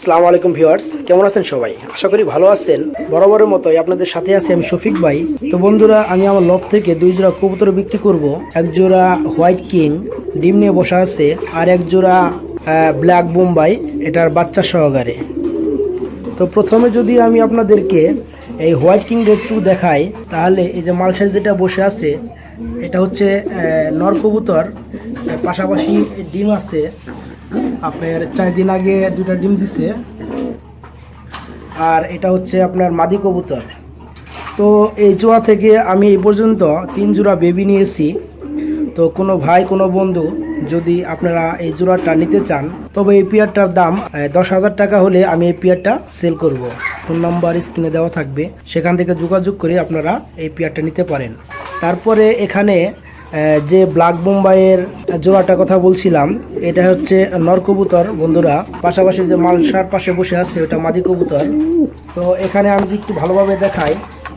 আসসালামু আলাইকুম ভিউয়ার্স, কেমন আছেন সবাই? আশা করি ভালো আছেন। বরাবরের মতোই আপনাদের সাথে আছি আমি শফিক ভাই। তো বন্ধুরা, আমি আমার লব থেকে দুই জোড়া কবুতর বিক্রি করব। এক জোড়া হোয়াইট কিং, ডিম নিয়ে বসা আছে, আর এক জোড়া ব্ল্যাক বোম্বাই, এটার বাচ্চা সহকারে। তো প্রথমে যদি আমি আপনাদেরকে এই হোয়াইট কিং একটু দেখাই, তাহলে এই যে মালসাইজ যেটা বসে আছে, এটা হচ্ছে নর কবুতর। পাশাপাশি ডিম আছে আপনার চার দিন আগে দুটা ডিম দিছে। আর এটা হচ্ছে আপনার মাদি কবুতর। তো এই জোড়া থেকে আমি এই পর্যন্ত তিন জোড়া বেবি নিয়েছি। তো কোনো ভাই, কোনো বন্ধু যদি আপনারা এই জোড়াটা নিতে চান, তবে এই পেয়ারটার দাম দশ হাজার টাকা হলে আমি এই পেয়ারটা সেল করব। ফোন নাম্বার স্ক্রিনে দেওয়া থাকবে। সেখান থেকে যোগাযোগ করে আপনারা এই পেয়ারটা নিতে পারেন। তারপরে এখানে যে ব্ল্যাক বোম্বাইয়ের জোড়াটা কথা বলছিলাম, এটা হচ্ছে নর কবুতর, বন্ধুরা। পাশাপাশি যে মালসার পাশে বসে আছে, ওটা মাদি কবুতর। তো এখানে আমি একটু ভালোভাবে দেখাই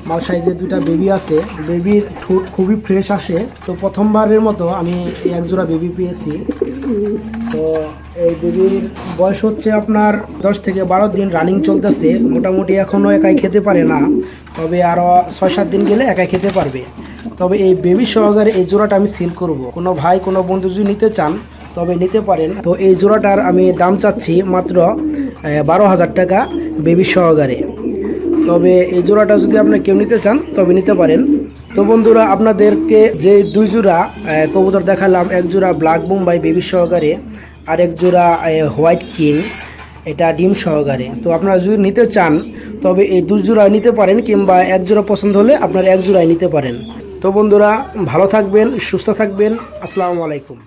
মাল যে দুটা বেবি আছে, বেবির ঠোঁট খুবই ফ্রেশ আসে। তো প্রথমবারের মতো আমি এক জোড়া বেবি পেয়েছি। তো এই বেবির বয়স হচ্ছে আপনার দশ থেকে বারো দিন রানিং চলতেছে। মোটামুটি এখনও একাই খেতে পারে না, তবে আরও ছয় সাত দিন গেলে একাই খেতে পারবে। তবে এই বেবি সহকারে এই জোড়াটা আমি সেল করব। কোনো ভাই, কোনো বন্ধু যদি নিতে চান, তবে নিতে পারেন। তো এই জোড়াটার আমি দাম চাচ্ছি মাত্র বারো হাজার টাকা বেবি সহকারে তবে এই জোড়াটা যদি আপনি কেউ নিতে চান, তবে নিতে পারেন। তো বন্ধুরা, আপনাদেরকে যে দুই জোড়া কবুতর দেখালাম, এক জোড়া ব্ল্যাক বোম্বাই বেবি সহকারে আর এক জোড়া হোয়াইট কিং এটা ডিম সহকারে তো আপনারা যদি নিতে চান, তবে এই দুই জোড়া নিতে পারেন, কিংবা এক জোড়া পছন্দ হলে আপনারা এক জোড়ায় নিতে পারেন। তো বন্ধুরা ভালো থাকবেন সুস্থ থাকবেন। আসসালামু আলাইকুম।